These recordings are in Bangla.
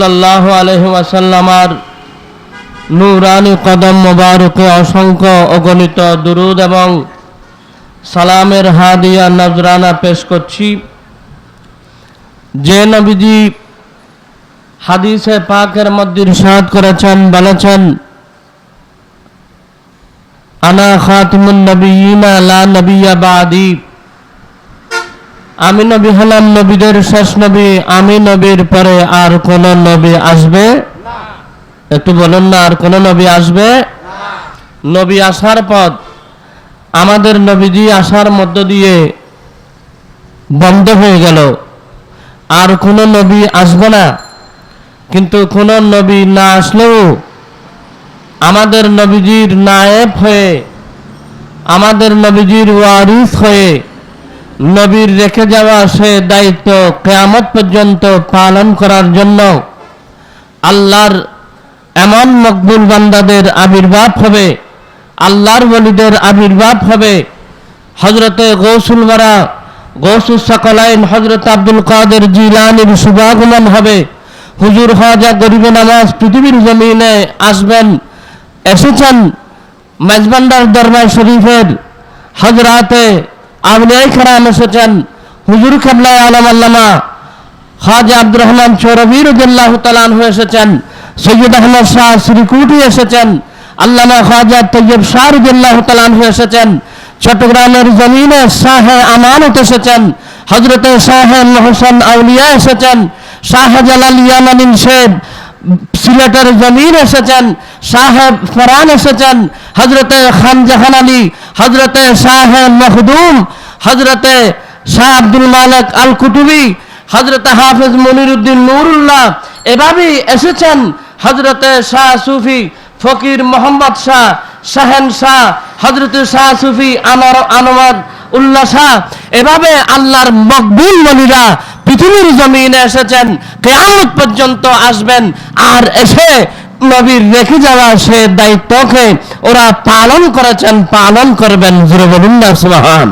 সাল্লাহ আলহিমাসাল্লামার নুরানি কদম মোবারকে অসংখ্য অগণিত দুরুদ এবং সালামের হাদিয়া নজরানা পেশ করছি। যে নবীজি হাদিসে পাকের মধ্যে ইরশাদ করেছেন, বলেছেন, আনা খাতিমুন নবিয়িনা লা নবিয়্যা বাদি। আমি নবী হলাম নবীদের শেষ নবী, আমি নবীর পরে আর কোন নবী আসবে? একটু বলুন না, আর কোন নবী আসবে? নবী আসার পথ, আমাদের নবীজি আসার মধ্য দিয়ে বন্ধ হয়ে গেল। আর কোন নবী আসবে না। কিন্তু কোন নবী না আসলেও আমাদের নবীজির নায়েব হয়ে, আমাদের নবীজির ওয়ারিস হয়ে নবীর রেখে যাওয়া সে দায়িত্ব কেয়ামত পর্যন্ত পালন করার জন্য আল্লাহর এমন মকবুল বান্দাদের আবির্ভাব হবে, আল্লাহর বলিদের আবির্ভাব হবে। হজরতে গৌসুল মারা গৌসুল সকলাইন হজরত আব্দুল কাদের জিলানির শুভাগমন হবে। হুজুর খাজা গরিবে নামাজ পৃথিবীর জমিনে আসবেন, এসেছেন মেজবান্ডার দরবার শরীফের হজরাতে আবলিয়াই খারাম এসেছেন। হুজুর খাবলাই আলম আল্লামা খাজা আব্দুর রহমান চৌরবীর উদ্দাহ তালান এসেছেন। সৈয়দ আহমদ শাহ শ্রীকুটি এসেছেন। আল্লামা খাজা তৈয়ব শাহ উদ্দাহ তালান এসেছেন। চট্টগ্রামের জমিনে শাহ আমানত এসেছেন। হজরতে শাহ মোহসেন আউলিয়া এসেছেন। শাহ জালাল ইয়ামানিন শেখ সিলেটের জমিন এসেছেন। সাহেব ফরান এসেছেন হজরতে খান জাহান আলী হজরতে শাহ মখদুম হজরতে শাহ আব্দুল মালিক আল কুতুবি হজরতে হাফেজ মনিরুদ্দিন নুরুল্লাহ, এভাবেই এসেছেন হজরতে শাহ সুফি ফকির মোহাম্মদ শাহ, শাহেন শাহ হজরতে শাহ সুফি আমার আনোয়ার উল্লাহ শাহ। এভাবে আল্লাহর মকবুল মনিরা পৃথিবীর জমিনে এসেছেন, কেয়ামত পর্যন্ত আসবেন, আর এসে নবীর রেখে যাওয়া সে দায়িত্বকে ওরা পালন করেছেন পালন করবেন সুবাহান।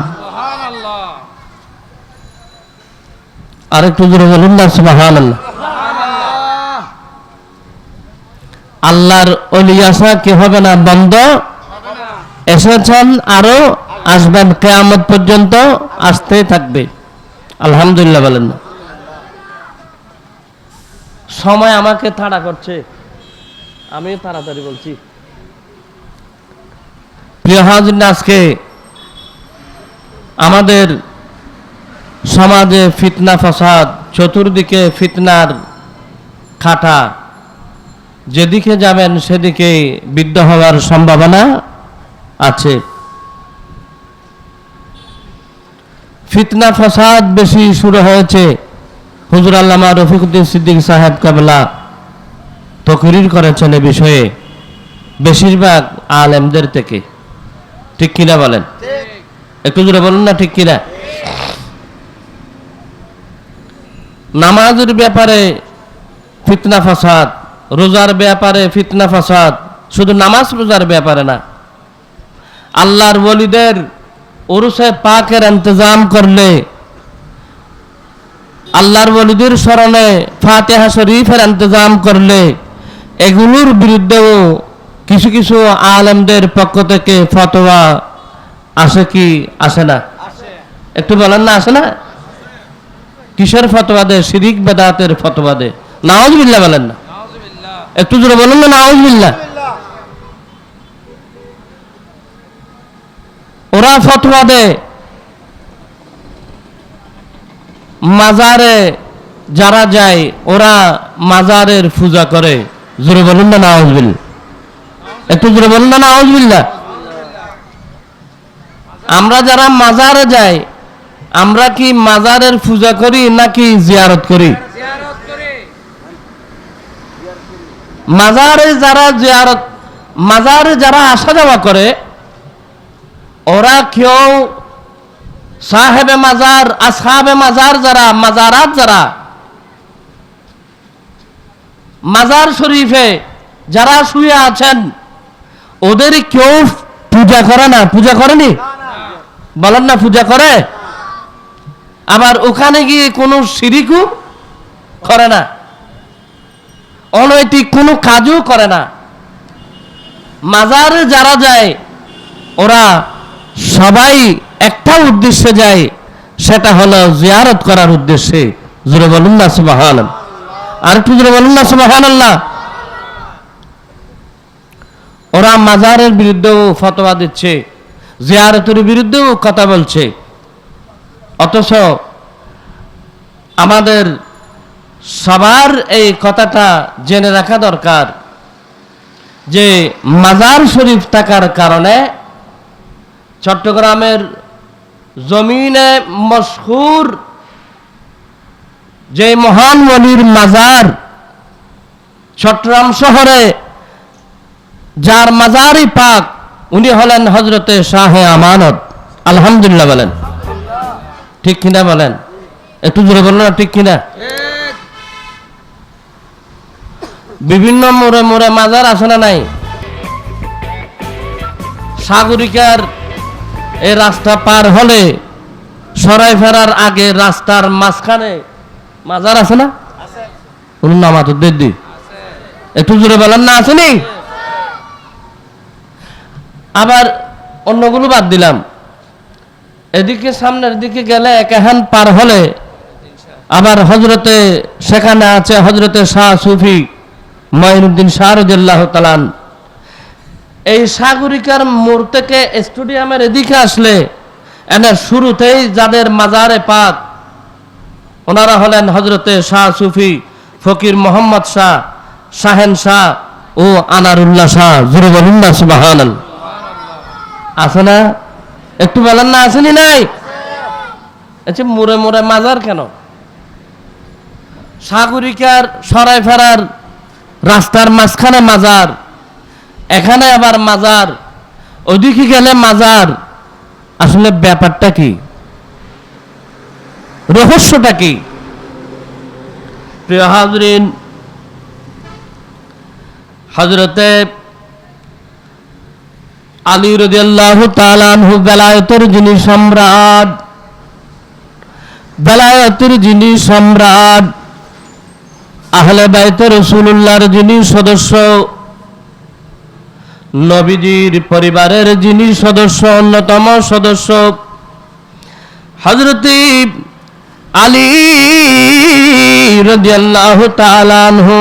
বলুন সুবাহান আল্লাহর অলিয়াসা কি হবে না বন্ধ? এসেছেন আরও আসবেন কেয়ামত পর্যন্ত আসতেই থাকবে। আলহামদুলিল্লাহ বলেন সময় আমাকে তাড়া করছে। আমি তাড়াতাড়ি বলছি। প্রিয় হাজির আজকে আমাদের সমাজে ফিতনা ফসাদ, চতুর্দিকে ফিতনার খাটা। যেদিকে যাবেন সেদিকে বিদ্ধ হওয়ার সম্ভাবনা আছে। ফিতনা ফসাদ বেশি শুরু হয়েছে হুজুর আল্লামা রফিকুদ্দিন সিদ্দিক সাহেব কাবলা। তকরির করেছেন এ বিষয়ে বেশিরভাগ আলেমদের থেকে। ঠিক কিনা বলেন? একটু জোরে বলুন না ঠিক কিনা? নামাজের ব্যাপারে ফিতনা ফাসাদ রোজার ব্যাপারে ফিতনা ফাসাদ শুধু নামাজ রোজার ব্যাপারে না। আল্লাহর বলিদের উরুসে পাকের ইন্তজাম করলে আল্লাহর বলিদের স্মরণে ফাতেহা শরীফের ইন্তজাম করলে এগুলোর বিরুদ্ধেও কিছু কিছু আলেমদের পক্ষ থেকে ফতোয়া আসে কি আসে না? একটু বলেন না, আসে না? কিসের ফতোয়া দে শিরিক বেদাতের ফতোয়া দে নাওয়াজ বিল্লাহ বলেন না। একটু জোরে বলুন না নাওয়াজ বিল্লাহ ওরা ফতোয়া দে মাজারে যারা যায়, ওরা মাজারের পূজা করে। জোরে বলুন না নাওজবিল একটু জোরে বলুন না নাওজবিল্লা আমরা যারা মাজারে যাই, আমরা কি মাজারের পূজা করি নাকি জিয়ারত করি? মাজারে যারা জিয়ারত, মাজারে যারা আসা যাওয়া করে, ওরা কেউ সাহেবে মাজার, আসহাবে মাজার যারা, মাজারাত যারা মাজার শরীফে যারা শুয়ে আছেন, ওদের কেউ পূজা করে না? পূজা করেনি বলেন না, পূজা করে? আবার ওখানে গিয়ে কোনো সিরিকু করে না। অনৈতিক কোনো কাজও করে না। মাজারে যারা যায়, ওরা সবাই একটা উদ্দেশ্যে যায়, সেটা হলো জিয়ারত করার উদ্দেশ্যে। জুড়ে বলুন না সুবাহান আর একটু জুড়ে বলুন না সুবাহান আল্লাহ ওরা মাজারের বিরুদ্ধেও ফতোয়া দিচ্ছে, জিয়ারতের বিরুদ্ধেও কথা বলছে। অথচ আমাদের সবার এই কথাটা জেনে রাখা দরকার যে মাজার শরীফ থাকার কারণে চট্টগ্রামের জমিনে মশহুর যে মহান ওলির মাজার চট্টগ্রাম শহরে, যার মাজারই পাক উনি হলেন হজরতে শাহে আমানত। আলহামদুলিল্লাহ বলেন। ঠিক কিনা বলেন? একটু জোরে বলুন না, ঠিক কিনা? বিভিন্ন মোড়ে মোড়ে মাজার আছে না নাই? সাগরিকার এই রাস্তা পার হলে সরাই ফেরার আগে রাস্তার মাঝখানে মাজার আছে না? বলুন না মাতুর দিদি একটু জোরে বলেন, না আসেনি আবার অন্যগুলো বাদ দিলাম। এদিকে সামনের দিকে গেলে একাহান পার হলে আবার হজরতে সেখানে আছে হজরতে শাহ সুফি মঈনুদ্দিন শাহ রদিল্লাহ তালান এই সাগরিকার মোড় থেকে স্টেডিয়ামের এদিকে আসলে এনে শুরুতেই যাদের মাজারে পাক ওনারা হলেন হজরতে শাহ সুফি ফকির মোহাম্মদ শাহ, শাহেন শাহ ও আনারুল্লাহ শাহ। জুরু বলুন সুবাহান আছে না? একটু বলেন না, আসেনি নাই? আচ্ছা মোড়ে মাজার কেন? সাগরিকার সরাই ফেরার রাস্তার মাঝখানে মাজার, এখানে আবার মাজার ওদিকে গেলে মাজার। আসলে ব্যাপারটা কি? রহস্যটা কি? প্রিয় হাজরিন হজরতে আলী রদিয়াল্লাহু তালানহু বেলায়তের যিনি সম্রাট, বেলায়তের যিনি সম্রাট, আহলে বাইতে রসুল্লাহর যিনি সদস্য, নবীজির পরিবারের যিনি সদস্য, অন্যতম সদস্য হজরত আলী রদিয়াল্লাহু তালানহু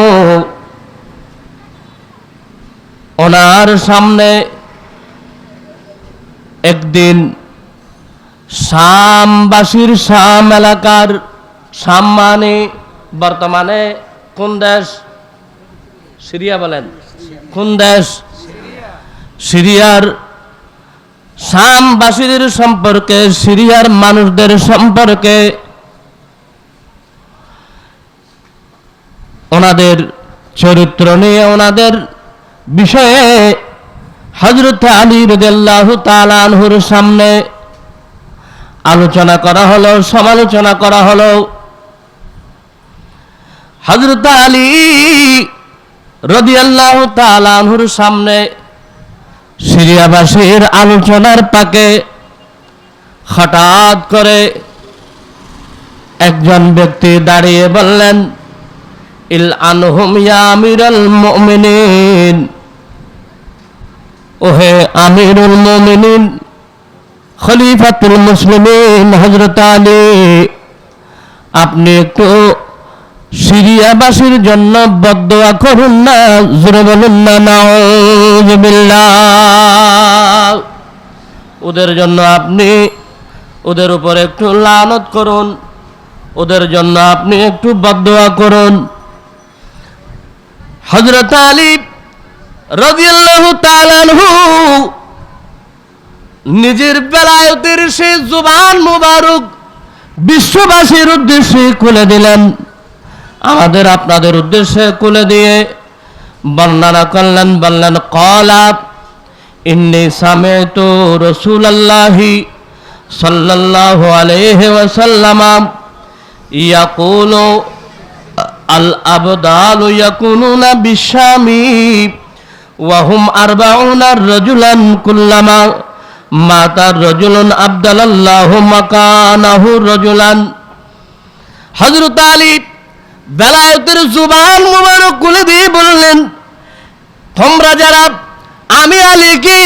ওনার সামনে একদিন শামবাসীর শাম এলাকার শাম মানে বর্তমানে কোন দেশ? সিরিয়া বলেন। কোন দেশ? সিরিয়ার শামবাসীদের সম্পর্কে, সিরিয়ার মানুষদের সম্পর্কে ওনাদের চরিত্র নিয়ে, ওনাদের বিষয়ে হজরত আলী রদাল্লাহ তালানহুর সামনে আলোচনা করা হলো, সমালোচনা করা হলো। হজরত আলী রদিয়াল্লাহ তালানহুর সামনে সিরিয়াবাসীর আলোচনার পাকে হঠাৎ করে একজন ব্যক্তি দাঁড়িয়ে বললেন ইল আনহুম ইয়া আমিরাল মুমিনিন। ওহে আমিরুল মুমিনিন, খলিফাতুল মুসলিমিন হযরত আলী, আপনি একটু সিরিয়াবাসীর জন্য বদদোয়া করুন না, জোরে বলুন না নাউজুবিল্লাহ ওদের জন্য আপনি ওদের উপর একটু লানত করুন, ওদের জন্য আপনি একটু বদদোয়া করুন। হজরত আলী রাদিয়াল্লাহু তাআলাহু নিজের বেলায়তের সে জুবান মুবারক বিশ্ববাসীর উদ্দেশ্যে খুলে দিলেন। আমাদের আপনাদের উদ্দেশ্যে খুলে দিয়ে বর্ণনা করলেন, বললেন কলাপ ইন্নি সামেতু রসুলাল্লাহি সাল্লাল্লাহু আলাইহি ওয়াসাল্লাম ইয়াকুলু আল আবদাল ইয়াকুনুনা বিশামি ওয়াহুম আরবাউনা রাজুলান কুল্লামা মাতার রজুলন আবদালাল্লাহু মাকানাহু রজুলান। হযরত আলী বেলায়তের জুবান মুবারক খুলে দিয়ে বললেন, তোমরা যারা আমি আলীকে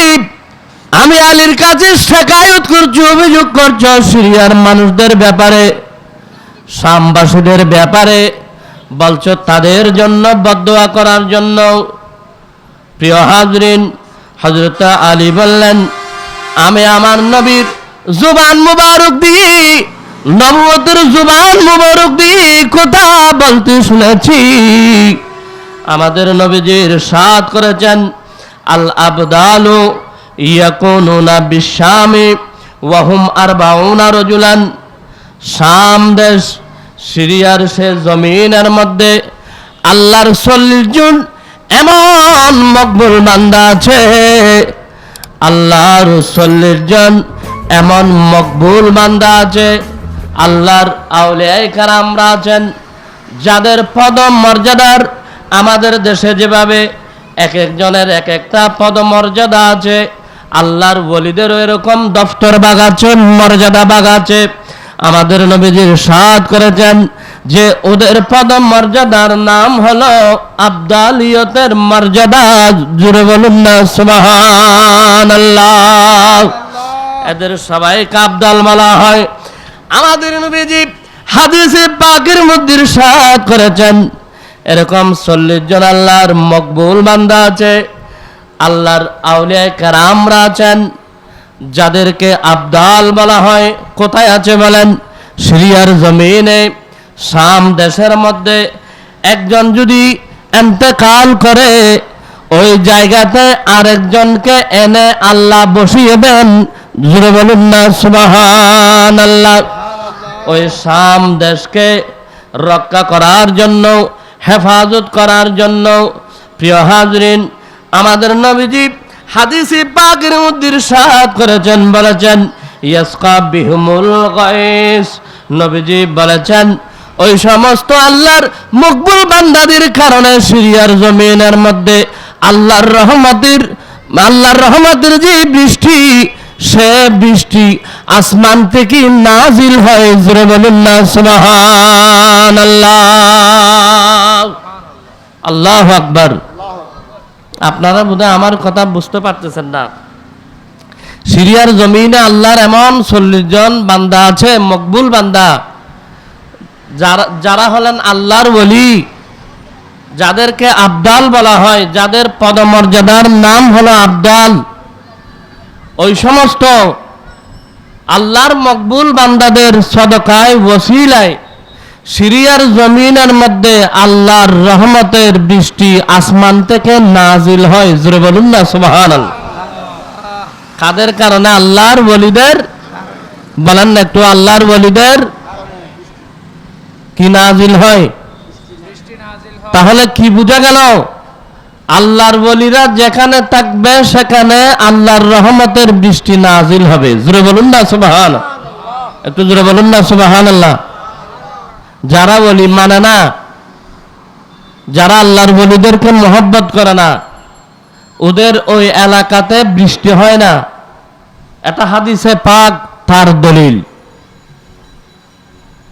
আমি আলীর কাছে শেখায়ত করছ, অভিযোগ করছ, সিরিয়ার মানুষদের ব্যাপারে শামবাসীদের ব্যাপারে বলছো, তাদের জন্য বদোয়া করার জন্য। প্রিয় হাজরিন হজরত আলী বললেন, আমি আমার নবীর জুবান মুবারক দিয়ে নবতের জুবান মুবারক দিয়ে কথা বলতে শুনেছি। আমাদের নবীজির সাথ করেছেন, আল আবদালু ইয়াকুনুনা বিশামে ওয়াহুম আরবাউনা রজুলান। শাম দেশ সিরিয়ার সে জমিনের মধ্যে আল্লাহর চল্লিশ জন এমন মকবুল বান্দা আছে। আল্লাহর চল্লিশ জন এমন মকবুল বান্দা আছে। আল্লাহর আউলিয়াই কারামরা আছেন। যাদের পদ মর্যাদার আমাদের দেশে যেভাবে এক একজনের এক একটা পদ মর্যাদা আছে, আল্লাহর ওলিদেরও এরকম দফতর আছে, মর্যাদা বাগ আছে। আমাদের নবীজির সাদ করেছেন যে ওদের পদ মর্যাদার নাম হলো আবদালিয়তের মর্যাদা। জুড়ে বলুন না সুবহান এদের সবাইকে আবদাল বলা হয়। আমাদের নবীজি হাদিসে পাকের মধ্যে সাদ করেছেন। এরকম চল্লিশ জন আল্লাহর মকবুল বান্দা আছে, আল্লাহর আউলিয়া কারামরা আছেন। যাদেরকে আবদাল বলা হয়, কোথায় আছে বলেন? সিরিয়ার জমিনে, শাম দেশের মধ্যে একজন যদি এন্তেকাল করে, ওই জায়গাতে আরেকজনকে এনে আল্লাহ বসিয়ে দেন। জুড়ে বলুন না সুবাহান আল্লাহ ওই শাম দেশকে রক্ষা করার জন্য, হেফাজত করার জন্য, প্রিয় হাজরিন, আমাদের নবীজি হাদিসি পাকের মধ্যে সাত করেছেন, বলেছেন, ইয়াসকা বিহুমুল গাইস। নবীজি বলেছেন, ওই সমস্ত আল্লাহর মকবুল বান্দাদের কারণে সিরিয়ার জমিনের মধ্যে আল্লাহর রহমতের আল্লাহর রহমতের যে বৃষ্টি, সে বৃষ্টি আসমান থেকে নাজিল হয়। জোরে বলুন না সুবহান আল্লাহ আল্লাহ আকবার। আপনারা বোধহয় আমার কথা বুঝতে পারতেছেন না। সিরিয়ার জমিনে আল্লাহর এমন চল্লিশ জন বান্দা আছে, মকবুল বান্দা। যারা যারা হলেন আল্লাহর বলি যাদেরকে আবদাল বলা হয়, যাদের পদমর্যাদার নাম হলো আবদাল। ওই সমস্ত আল্লাহর মকবুল বান্দাদের সদকায়, ওসিলায় সিরিয়ার জমিনের মধ্যে আল্লাহর রহমতের বৃষ্টি আসমান থেকে নাজিল হয়। জোরে বলুন না সুবহান কাদের কারণে? আল্লাহর বলিদের বলেন না একটু, আল্লাহর বলিদের কি নাজিল হয়? তাহলে কি বোঝা গেল? আল্লাহর বলিরা যেখানে থাকবে, সেখানে আল্লাহর রহমতের বৃষ্টি নাজিল হবে। জোরে বলুন না সুবাহান একটু জোরে বলুন না সুবাহান আল্লাহ যারা বলি মানে না, যারা আল্লাহর বলিদেরকে মহব্বত করে না, ওদের ওই এলাকাতে বৃষ্টি হয় না। এটা হাদিসে পাক, তার দলিল।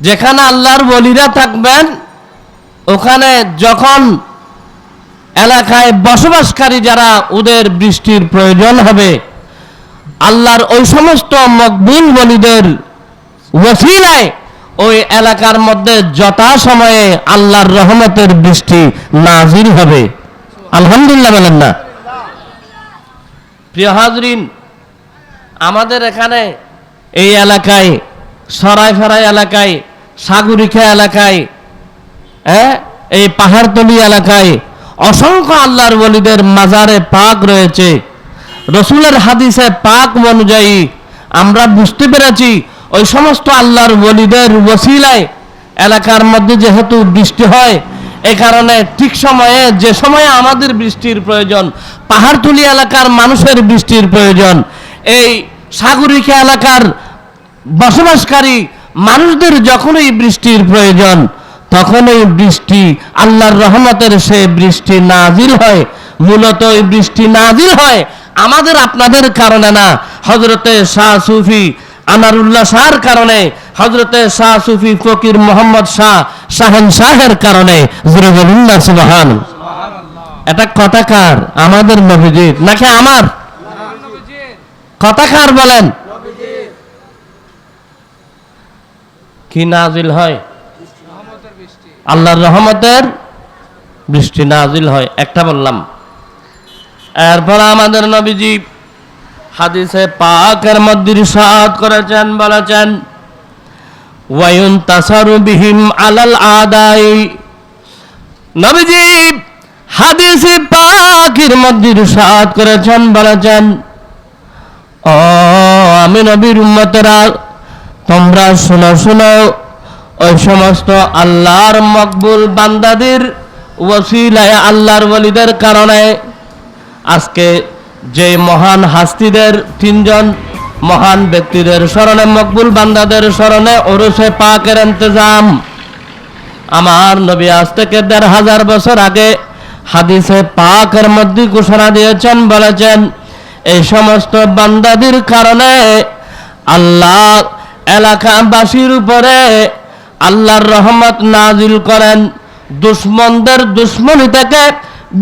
যেখানে আল্লাহর বলিরা থাকবেন, ওখানে যখন এলাকায় বসবাসকারী যারা, ওদের বৃষ্টির প্রয়োজন হবে। আল্লাহর ওই সমস্ত মকবুল বলিদের ওসিলায় ওই এলাকার মধ্যে যথা সময়ে আল্লাহর রহমতের বৃষ্টি নাজির হবে। আলহামদুলিল্লাহ বলেন না। প্রিয় হাজরিন, আমাদের এখানে এই এলাকায় সরাই ফেরাই এলাকায়, সাগরিকা এলাকায় হ্যাঁ এই পাহাড়তলি এলাকায় অসংখ্য আল্লাহর বলিদের মাজারে পাক রয়েছে। রসুলের হাদিসে পাক অনুযায়ী আমরা বুঝতে পেরেছি ওই সমস্ত আল্লাহর বলিদের ওসিলায় এলাকার মধ্যে যেহেতু বৃষ্টি হয়, এ কারণে ঠিক সময়ে, যে সময়ে আমাদের বৃষ্টির প্রয়োজন, পাহাড়তুলি এলাকার মানুষের বৃষ্টির প্রয়োজন, এই সাগরিকা এলাকার বসবাসকারী মানুষদের যখনই বৃষ্টির প্রয়োজন তখন এই বৃষ্টি, আল্লাহর রহমতের সে বৃষ্টি নাজিল হয়। মূলত এই বৃষ্টি নাজিল হয় আমাদের আপনাদের কারণে না। হজরতে শাহ সুফি আনারুল্লাহ শাহর কারণে হজরতে শাহ সুফি ফকির মোহাম্মদ শাহ শাহেন শাহের কারণে সুবাহান এটা কথাকার আমাদের নবীজির, নাকি আমার? কথাকার বলেন। কি নাজিল হয়? আল্লাহর রহমতের বৃষ্টি নাজিল হয়, একটা বললাম। এরপর আমাদের নবীজি হাদিসে পাকের মধ্যে ইরশাদ করেছেন, বলেছেন, ওয়ায়ুন তাসারু বিহিম আলাল আদাই। নবীজি হাদিসে পাকের মধ্যে ইরশাদ করেছেন, বলেছেন, ও আমি নবীর উম্মতেরা, তোমরা শোনো শোনো, ওই সমস্ত আল্লাহর মকবুল বান্দাদের ওসিলায় আল্লাহর ওলিদের কারণে আজকে যে মহান হাস্তিদের তিনজন মহান ব্যক্তিদের স্মরণে, মকবুল বান্দাদের স্মরণে ওরসে পাকের ইন্তজাম। আমার নবী আজ থেকে দেড় হাজার বছর আগে হাদিসে পাকের মধ্যে ঘোষণা দিয়েছেন, বলেছেন, এই সমস্ত বান্দাদের কারণে আল্লাহ এলাকাবাসীর উপরে আল্লাহর রহমত নাজিল করেন। দুশ্মনদের দুশ্মনী থেকে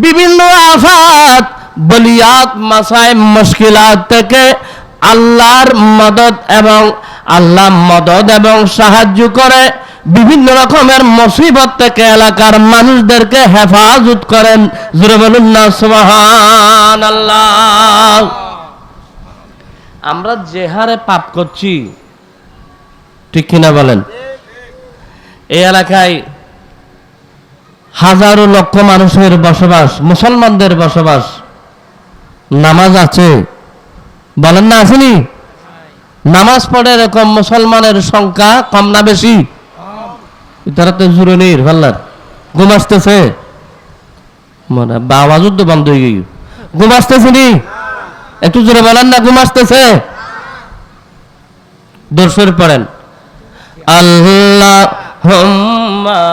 বিভিন্ন আফাত বলিয়াত, মাসায় মুশকিলাত থেকে আল্লাহর মদত এবং আল্লাহ মদত এবং সাহায্য করে। বিভিন্ন রকমের মুসিবত থেকে এলাকার মানুষদেরকে হেফাজত করেন। না সুবহান আল্লাহ আমরা যে হারে পাপ করছি, ঠিক কিনা বলেন? এই এলাকায় হাজারো লক্ষ মানুষের বসবাস, মুসলমানদের বসবাস। নামাজ আছে। বলেন না আসেনি নামাজ পড়ে এরকম মুসলমানের সংখ্যা কম না বেশি? তারা তো জুড়ে নেই ভাল্লার ঘুম আসতেছে? বন্ধ হয়ে গেল ঘুম আসতেছে নি? একটু জোরে বলেন না, ঘুম আসতেছে? দর্শর পড়েন। আল্লাহ হুম্মা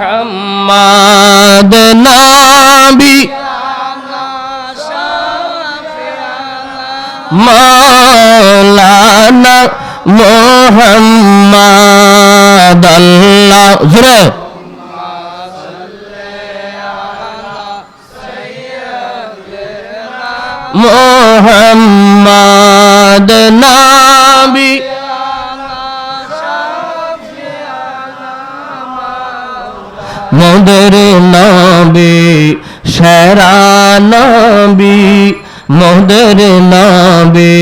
محمد نبي. مولانا محمد الله. محمد نبي. মোদের নবী সেরা নবী মোদের নবী